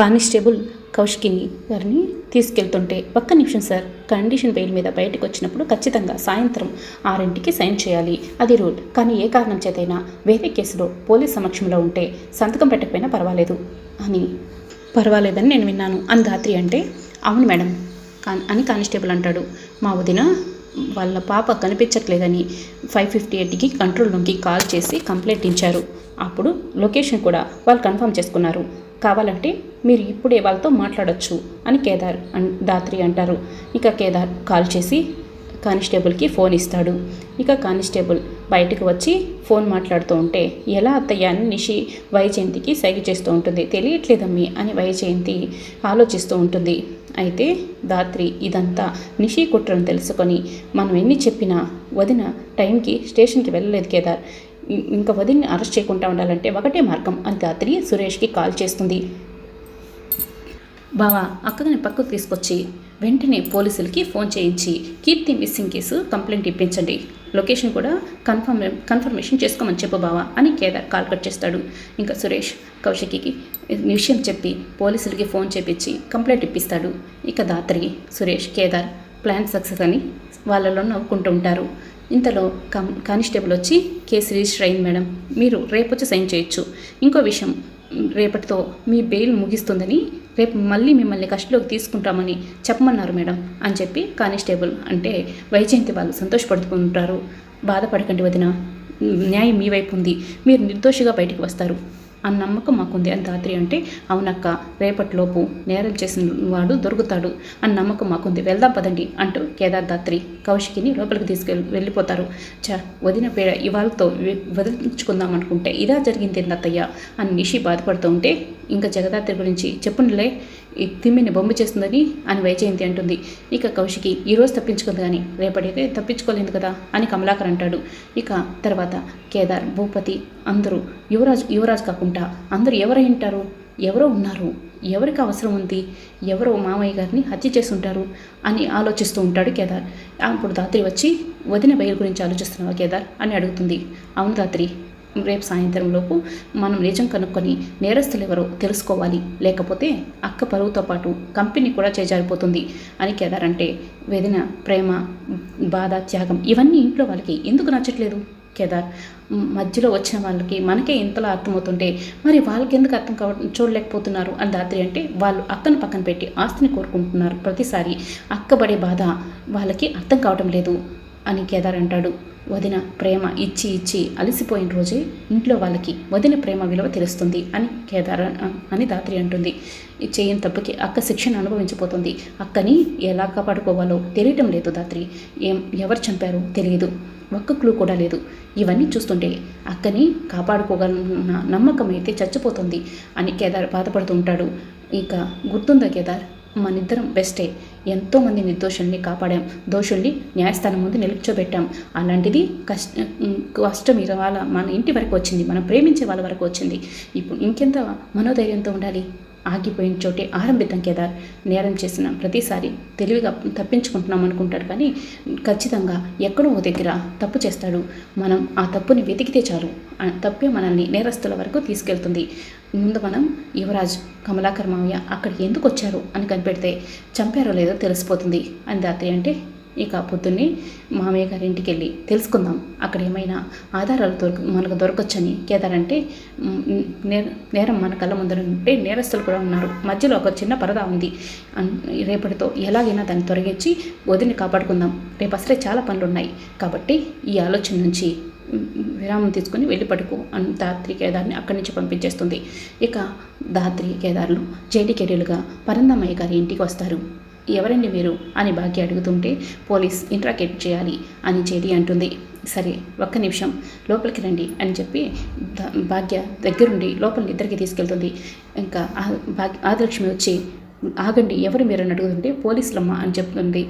Constable కౌశికిని గారిని తీసుకెళ్తుంటే ఒక్క నిమిషం సార్ కండిషన్ బెయిల్ మీద బయటకు వచ్చినప్పుడు ఖచ్చితంగా సాయంత్రం ఆరింటికి సైన్ చేయాలి. అది రూల్. కానీ ఏ కారణం చేతైనా వేరే కేసులో పోలీస్ సమక్షంలో ఉంటే సంతకం పెట్టకపోయినా పర్వాలేదు. అని పర్వాలేదని నేను విన్నాను. అని ధాత్రి అంటే అవును మేడం. అని కానిస్టేబుల్ అంటాడు. మా వదిన వాళ్ళ పాప కనిపించట్లేదని ఫైవ్ ఫిఫ్టీ ఎయిట్కి కంట్రోల్ రూమ్కి కాల్ చేసి కంప్లైంట్ ఇచ్చారు. అప్పుడు లొకేషన్ కూడా వాళ్ళు కన్ఫర్మ్ చేసుకున్నారు. కావాలంటే మీరు ఇప్పుడే వాళ్ళతో మాట్లాడొచ్చు అని కేదార్ అన్ దాత్రి అంటారు. ఇక కేదార్ కాల్ చేసి కానిస్టేబుల్కి ఫోన్ ఇస్తాడు. ఇక కానిస్టేబుల్ బయటకు వచ్చి ఫోన్ మాట్లాడుతూ ఉంటే ఎలా అత్తయ్య? అని నిషి వైజయంతికి సైగ చేస్తూ ఉంటుంది. తెలియట్లేదమ్మి అని వైజయంతి ఆలోచిస్తూ ఉంటుంది. అయితే దాత్రి ఇదంతా నిషి కుట్రను తెలుసుకొని మనం ఎన్ని చెప్పినా వదిన టైంకి స్టేషన్కి వెళ్ళలేదు కేదార్. ఇంకా వదిలిని అరెస్ట్ చేయకుండా ఉండాలంటే ఒకటే మార్గం అని దాత్రి సురేష్కి కాల్ చేస్తుంది. బావా అక్కని పక్కకు తీసుకొచ్చి వెంటనే పోలీసులకి ఫోన్ చేయించి కీర్తి మిస్సింగ్ కేసు కంప్లైంట్ ఇప్పించండి. లొకేషన్ కూడా కన్ఫర్మ్ కన్ఫర్మేషన్ చేసుకోమని చెప్పు బావా అని కేదార్ కాల్ కట్ చేస్తాడు. ఇంకా సురేష్ కౌశికి విషయం చెప్పి పోలీసులకి ఫోన్ చేపించి కంప్లైంట్ ఇప్పిస్తాడు. ఇక దాత్రి సురేష్ కేదార్ ప్లాన్ సక్సెస్ అని వాళ్ళలో నవ్వుకుంటూ ఉంటారు. ఇంతలో కం కానిస్టేబుల్ వచ్చి కేసు రిజిస్టర్ అయింది మేడం మీరు రేపు వచ్చి సైన్ చేయొచ్చు. ఇంకో విషయం రేపటితో మీ బెయిల్ ముగిస్తుందని రేపు మళ్ళీ మిమ్మల్ని కస్టడీలోకి తీసుకుంటామని చెప్పమన్నారు మేడం అని చెప్పి కానిస్టేబుల్ అంటే వైజయంతి వాళ్ళు సంతోషపడుతుంటారు. బాధపడకండి వదిన న్యాయం మీ వైపు ఉంది. మీరు నిర్దోషిగా బయటికి వస్తారు. అన్న నమ్మకం మాకుంది. అని దాత్రి అంటే అవునక్క రేపటిలోపు నేరం చేసిన వాడు దొరుకుతాడు. అన్న నమ్మకం మాకుంది. వెళ్దాం పదండి అంటూ కేదార్ దాత్రి కౌశికిని లోపలికి తీసుకెళ్ళి వెళ్ళిపోతారు. చ వదిన పేడ ఇవాళతో వదిలించుకుందాం అనుకుంటే ఇదా జరిగింది అత్తయ్య అని నిషి బాధపడుతూ ఉంటే ఇంకా జగదాత్రి గురించి చెప్పునులే. తిమ్మిని బొమ్మ చేస్తుందని అని వైజయంతి అంటుంది. ఇక కౌశికి ఈరోజు తప్పించుకుంది కానీ రేపటికే తప్పించుకోలేదు కదా అని కమలాకర్ అంటాడు. ఇక తర్వాత కేదార్ భూపతి అందరూ యువరాజు యువరాజు కాకుండా అందరూ ఎవరై ఉంటారు? ఎవరో ఉన్నారు. ఎవరికి అవసరం ఉంది? ఎవరో మామయ్య గారిని హత్య చేసి ఉంటారు అని ఆలోచిస్తూ ఉంటాడు కేదార్. అప్పుడు దాత్రి వచ్చి వదిన బయలు గురించి ఆలోచిస్తున్నావా కేదార్? అని అడుగుతుంది. అవును దాత్రి. రేపు సాయంత్రం లోపు మనం నిజం కనుక్కొని నేరస్తులు ఎవరో తెలుసుకోవాలి. లేకపోతే అక్క పరువుతో పాటు కంపెనీ కూడా చేజారిపోతుంది అని కేదార్ అంటే వేదన ప్రేమ బాధ త్యాగం ఇవన్నీ ఇంట్లో వాళ్ళకి ఎందుకు నచ్చట్లేదు? కేదార్ మధ్యలో వచ్చిన వాళ్ళకి మనకే ఇంతలా అర్థమవుతుంటే మరి వాళ్ళకి ఎందుకు అర్థం కావ చూడలేకపోతున్నారు అని దాత్రి అంటే వాళ్ళు అక్కను పక్కన పెట్టి ఆస్తిని కోరుకుంటున్నారు. ప్రతిసారి అక్కబడే బాధ వాళ్ళకి అర్థం కావటం లేదు. అని కేదార్ అంటాడు. వదిన ప్రేమ ఇచ్చి ఇచ్చి అలసిపోయిన రోజే ఇంట్లో వాళ్ళకి వదిన ప్రేమ విలువ తెలుస్తుంది అని కేదార్ అని దాత్రి అంటుంది. చేయని తప్పుకి అక్క శిక్షణ అనుభవించిపోతుంది. అక్కని ఎలా కాపాడుకోవాలో తెలియటం లేదు దాత్రి. ఏం ఎవరు చంపారో తెలియదు. ఒక్క క్లూ కూడా లేదు. ఇవన్నీ చూస్తుంటే అక్కని కాపాడుకోగలన్న నమ్మకం అయితే చచ్చిపోతుంది అని కేదార్ బాధపడుతూ ఉంటాడు. ఇక గుర్తుందా కేదార్? మనిద్దరం బెస్టే. ఎంతోమంది నిర్దోషుల్ని కాపాడాం. దోషుల్ని న్యాయస్థానం ముందు నిలుచోబెట్టాం అలాంటిది కష్ట కష్టం ఇవాళ మన ఇంటి వరకు వచ్చింది. మనం ప్రేమించే వాళ్ళ వరకు వచ్చింది. ఇప్పుడు ఇంకెంత మనోధైర్యంతో ఉండాలి? ఆగిపోయిన చోటే ఆరంభితం కేదార్. నేరం చేసిన ప్రతిసారి తెలివిగా తప్పించుకుంటున్నాం అనుకుంటాడు కానీ ఖచ్చితంగా ఎక్కడో ఓ దగ్గర తప్పు చేస్తాడు. మనం ఆ తప్పుని వెతికితే చాలు. తప్పే మనల్ని నేరస్తుల వరకు తీసుకెళ్తుంది. ముందు మనం యువరాజ్ కమలాకర్ మావయ్య అక్కడ ఎందుకు వచ్చారు అని కనిపెడితే చంపారో లేదో తెలిసిపోతుంది. అని దాత్రి అంటే ఇక పొద్దున్నే మామయ్య గారి ఇంటికి వెళ్ళి తెలుసుకుందాం. అక్కడ ఏమైనా ఆధారాలు దొరక మనకు దొరకచ్చని కేదార్ అంటే నేరం మన కళ్ళ ముందర ఉంటే నేరస్తులు కూడా ఉన్నారు. మధ్యలో ఒక చిన్న పరదా ఉంది. రేపటితో ఎలాగైనా దాన్ని తొలగించి వదిని కాపాడుకుందాం. రేపు అసలే చాలా పనులు ఉన్నాయి కాబట్టి ఈ ఆలోచన నుంచి విరామం తీసుకొని వెళ్ళి పడుకో అని దాత్రి కేదార్ని అక్కడి నుంచి పంపించేస్తుంది. ఇక దాత్రి కేదార్లు జేడి కెరీలుగా పరందమ్మయ్య గారి ఇంటికి వస్తారు. ఎవరండి మీరు? అని భాగ్య అడుగుతుంటే పోలీస్ ఇంట్రాకేట్ చేయాలి అని చేడి అంటుంది. సరే ఒక్క నిమిషం లోపలికి రండి అని చెప్పి భాగ్య దగ్గరుండి లోపల ఇద్దరికి తీసుకెళ్తుంది. ఇంకా భాగ్య ఆదిలక్ష్మి వచ్చి ఆగండి ఎవరు మీరు? అని అడుగుతుంటే పోలీసులమ్మ అని చెప్తుంది.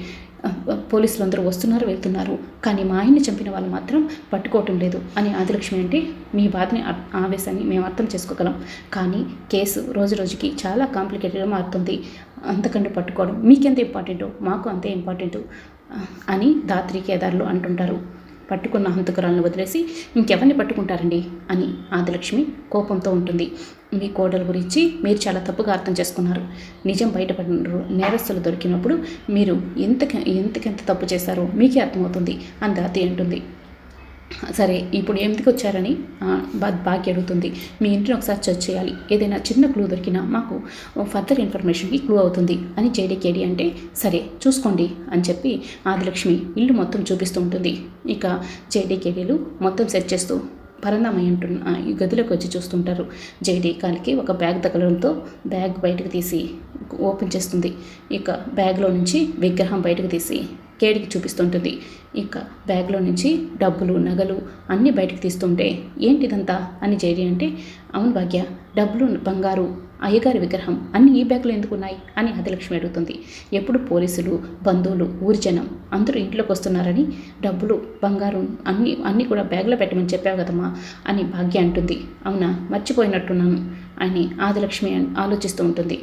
పోలీసులు అందరూ వస్తున్నారు వెళ్తున్నారు. కానీ మా ఆయన్ని చంపిన వాళ్ళు మాత్రం పట్టుకోవటం లేదు అని ఆదిలక్ష్మి అంటే మీ బాధని ఆవేశాన్ని మేము అర్థం చేసుకోగలం. కానీ కేసు రోజు రోజుకి చాలా కాంప్లికేటెడ్గా మారుతుంది. అంతకంటే పట్టుకోవడం మీకెంత ఇంపార్టెంటో మాకు అంతే ఇంపార్టెంటు అని దాత్రి కేదార్లు అంటుంటారు. పట్టుకున్న హంతకురాలను వదిలేసి ఇంకెవరిని పట్టుకుంటారండి అని ఆదిలక్ష్మి కోపంతో ఉంటుంది. మీ కోడల గురించి మీరు చాలా తప్పుగా అర్థం చేసుకున్నారు. నిజం బయటపడిన నేరస్తులు దొరికినప్పుడు మీరు ఎంత ఎంతకెంత తప్పు చేశారో మీకే అర్థమవుతుంది అని దాతి అంటుంది. సరే ఇప్పుడు ఎందుకు వచ్చారని భాగ్య అడుగుతుంది. మీ ఇంటిని ఒకసారి సెర్చ్ చేయాలి. ఏదైనా చిన్న క్లూ దొరికినా మాకు ఫర్దర్ ఇన్ఫర్మేషన్కి క్లూ అవుతుంది అని జేడీకేడి అంటే సరే చూసుకోండి అని చెప్పి ఆదిలక్ష్మి ఇల్లు మొత్తం చూపిస్తూ ఉంటుంది. ఇక జేడీకేడీలు మొత్తం సెర్చ్ చేస్తూ పరందమై ఉంటున్న ఈ గదిలోకి వచ్చి చూస్తుంటారు. జేడీ కాలికి ఒక బ్యాగ్ తగలడంతో బ్యాగ్ బయటకు తీసి ఓపెన్ చేస్తుంది. ఇక బ్యాగ్లో నుంచి విగ్రహం బయటకు తీసి కేడికి చూపిస్తుంటుంది. ఇక బ్యాగ్లో నుంచి డబ్బులు నగలు అన్నీ బయటకు తీస్తుంటే ఏంటిదంతా అని జైరి అంటే అవును భాగ్య డబ్బులు బంగారు అయ్యగారి విగ్రహం అన్ని ఈ బ్యాగ్లో ఎందుకు ఉన్నాయి అని ఆదిలక్ష్మి అడుగుతుంది. ఎప్పుడు పోలీసులు బంధువులు ఊరి జనం అందరూ ఇంట్లోకి వస్తున్నారని డబ్బులు బంగారం అన్నీ అన్నీ కూడా బ్యాగ్లో పెట్టమని చెప్పావు కదమ్మా అని భాగ్య అంటుంది. అవునా? మర్చిపోయినట్టున్నాను అని ఆదిలక్ష్మి ఆలోచిస్తూ ఉంటుంది.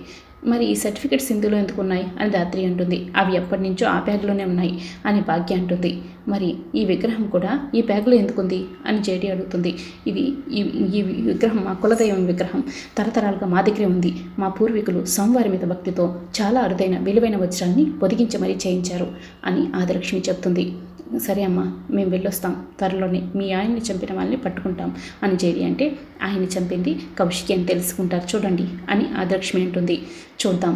మరి ఈ సర్టిఫికెట్స్ ఇందులో ఎందుకు ఉన్నాయి అని దాత్రి అంటుంది. అవి ఎప్పటి నుంచో ఆ బ్యాగ్లోనే ఉన్నాయి అని భాగ్య అంటుంది. మరి ఈ విగ్రహం కూడా ఈ బ్యాగ్లో ఎందుకుంది అని జేడి అడుగుతుంది. ఇది ఈ ఈ విగ్రహం మా కులదైవం విగ్రహం. తరతరాలుగా మా దగ్గరే ఉంది. మా పూర్వీకులు సోమవారి మీద భక్తితో చాలా అరుదైన విలువైన వజ్రాన్ని పొదిగించి మరీ చేయించారు అని ఆదిలక్ష్మి చెప్తుంది. సరే అమ్మా మేము వెళ్ళొస్తాం త్వరలోనే మీ ఆయన్ని చంపిన వాళ్ళని పట్టుకుంటాం అని జేడి అంటే ఆయన్ని చంపింది కౌశికి అని తెలుసుకుంటారు చూడండి అని ఆదర్శమి అంటుంది. చూద్దాం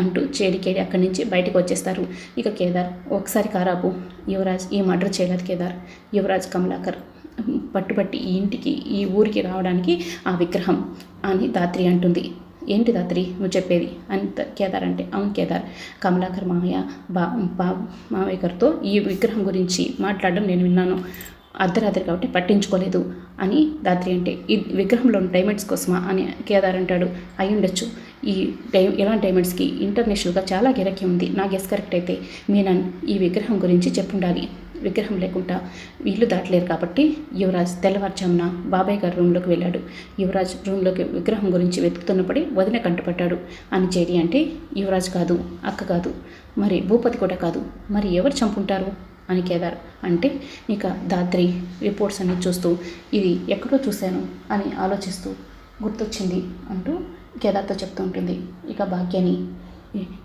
అంటూ చేడికేడి అక్కడి నుంచి బయటకు వచ్చేస్తారు. ఇక కేదార్ ఒకసారి కారాపు యువరాజ్ ఈ మర్డర్ చేయలేదు కేదార్ యువరాజ్ కమలాకర్ పట్టుబట్టి ఈ ఇంటికి ఈ ఊరికి రావడానికి ఆ విగ్రహం అని దాత్రి అంటుంది. ఏంటి దాత్రి నువ్వు చెప్పేది. అని కేదార్ అంటే అవును కేదార్. కమలాకర్ మామయ్య బా బా మామయ్య గారితో ఈ విగ్రహం గురించి మాట్లాడడం నేను విన్నాను. అర్ధరాత్రి కాబట్టి పట్టించుకోలేదు అని దాత్రి అంటే ఈ విగ్రహంలో డైమండ్స్ కోసమా అని కేదార్ అంటాడు. అయి ఉండొచ్చు. ఈ డై ఇలాంటి డైమండ్స్కి ఇంటర్నేషనల్గా చాలా గిరకీ ఉంది. నా గెస్ కరెక్ట్ అయితే మీనన్ ఈ విగ్రహం గురించి చెప్పుండాలి. విగ్రహం లేకుండా ఇల్లు దాటలేరు కాబట్టి యువరాజ్ తెల్లవారుజామున బాబాయ్ గారి రూమ్లోకి వెళ్ళాడు. యువరాజ్ రూమ్లోకి విగ్రహం గురించి వెతుకుతున్నప్పుడే వదిన కంటపడ్డాడు. అని చేరి అంటే యువరాజ్ కాదు అక్క కాదు మరి భూపతి కూడా కాదు మరి ఎవరు చంపుంటారు అని కేదార్. అంటే ఇక దాద్రి రిపోర్ట్స్ అన్ని చూస్తూ ఇది ఎక్కడో చూశాను అని ఆలోచిస్తూ గుర్తొచ్చింది అంటూ కేదార్తో చెప్తూ ఉంటుంది. ఇక భాగ్యాన్ని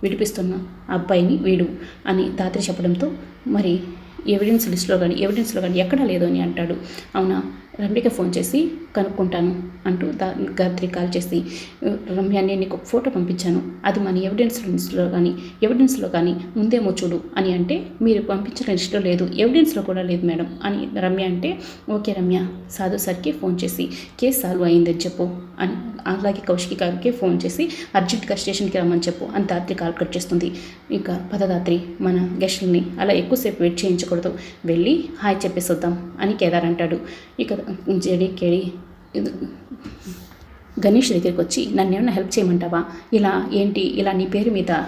విడిపిస్తున్న అబ్బాయిని వీడు అని దాత్రి చెప్పడంతో మరి ఎవిడెన్స్ లిస్ట్లో కానీ ఎవిడెన్స్లో కానీ ఎక్కడా లేదు అని అంటాడు. అవునా? రమ్యకి ఫోన్ చేసి కనుక్కుంటాను అంటూ దా గాత్రి కాల్ చేసి రమ్య నేను నీకు ఫోటో పంపించాను. అది మన ఎవిడెన్స్ లిస్ట్లో కానీ ఎవిడెన్స్లో కానీ ఉందేమో చూడు అని అంటే మీరు పంపించిన లిస్ట్లో లేదు ఎవిడెన్స్లో కూడా లేదు మేడం అని రమ్య అంటే ఓకే రమ్య సాధు సార్కి ఫోన్ చేసి కేసు సాల్వ్ అయిందని చెప్పు అని అలాగే కౌశికి గారికి ఫోన్ చేసి అర్జెంట్గా స్టేషన్కి రమ్మని చెప్పు అని దాత్రి కాల్ కట్ చేస్తుంది. ఇంకా పదదాత్రి మన గెస్ట్లని అలా ఎక్కువసేపు వెయిట్ చేయించకూడదు. వెళ్ళి హాయ్ చెప్పేసొద్దాం అని కేదార్ అంటాడు. ఇక జడి ఇది. గణేష్ దగ్గరికి వచ్చి నన్ను ఏమైనా హెల్ప్ చేయమంటావా? ఇలా ఏంటి? ఇలా నీ పేరు మీద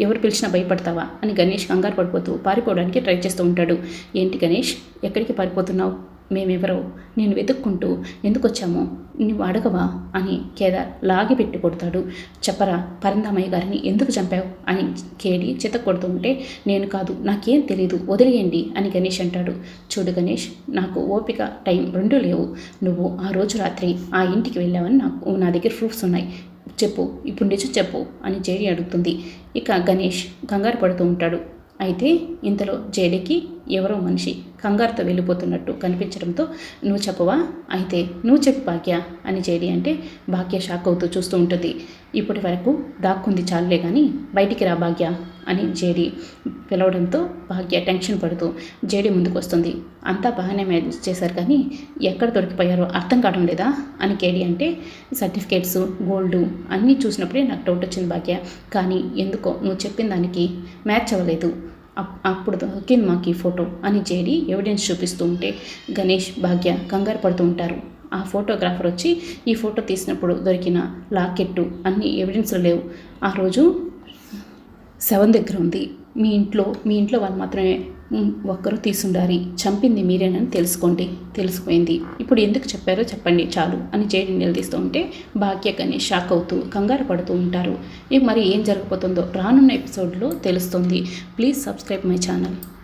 ఎవరు పిలిచినా భయపడతావా? అని గణేష్ కంగారు పడిపోతూ పారిపోవడానికి ట్రై చేస్తూ ఉంటాడు. ఏంటి గణేష్? ఎక్కడికి పారిపోతున్నావు? మేమెవరో నేను వెతుక్కుంటూ ఎందుకు వచ్చామో నువ్వు అడగవా అని కేదార్ లాగి పెట్టి కొడతాడు. చెప్పరా పరందామయ్య గారిని ఎందుకు చంపావు అని కేడి చిత కొడుతూ ఉంటే నేను కాదు నాకేం తెలియదు వదిలేయండి అని గణేష్ అంటాడు. చూడు గణేష్ నాకు ఓపిక టైం రెండు లేవు. నువ్వు ఆ రోజు రాత్రి ఆ ఇంటికి వెళ్ళావని నాకు నా దగ్గర ప్రూఫ్స్ ఉన్నాయి. చెప్పు ఇప్పుడు నిజం చెప్పు అని జేడి అడుగుతుంది. ఇక గణేష్ కంగారు పడుతూ ఉంటాడు. అయితే ఇంతలో జేడీకి ఎవరో మనిషి కంగారుతో వెళ్ళిపోతున్నట్టు కనిపించడంతో నువ్వు చెప్పవా? అయితే నువ్వు చెప్పు భాగ్య అని జేడి అంటే భాగ్య షాక్ అవుతూ చూస్తూ ఉంటుంది. ఇప్పటి వరకు దాక్కుంది చాలులే కానీ బయటికి రా భాగ్య అని జేడి పిలవడంతో భాగ్య టెన్షన్ పడుతూ జేడి ముందుకు వస్తుంది అంతా బాగానే మేనేజ్ చేశారు కానీ ఎక్కడ దొరికిపోయారో అర్థం కావడం లేదా? అని కేడి అంటే సర్టిఫికేట్స్ గోల్డ్ అన్నీ చూసినప్పుడే నాకు డౌట్ వచ్చింది భాగ్య. కానీ ఎందుకో నువ్వు చెప్పిన దానికి మ్యాచ్ అవ్వలేదు. అప్పుడు దొరికింది మాకు ఈ ఫోటో అని చేడి ఎవిడెన్స్ చూపిస్తూ ఉంటే గణేష్ భాగ్య కంగారు పడుతూ ఉంటారు. ఆ ఫోటోగ్రాఫర్ వచ్చి ఈ ఫోటో తీసినప్పుడు దొరికిన లాకెట్టు అన్ని ఎవిడెన్స్లు లేవు. ఆ రోజు సెవెన్ దగ్గర ఉంది. మీ ఇంట్లో మీ ఇంట్లో వాళ్ళు మాత్రమే ఒక్కరు తీసుండారి చంపింది మీరేనని తెలుసుకోండి తెలిసిపోయింది. ఇప్పుడు ఎందుకు చెప్పారో చెప్పండి చాలు అని జేడి నిలదీస్తూ ఉంటే భాగ్య షాక్ అవుతూ కంగారు పడుతూ ఉంటారు. ఇక మరి ఏం జరగబోతుందో రానున్న ఎపిసోడ్లో తెలుస్తుంది. Please subscribe my channel.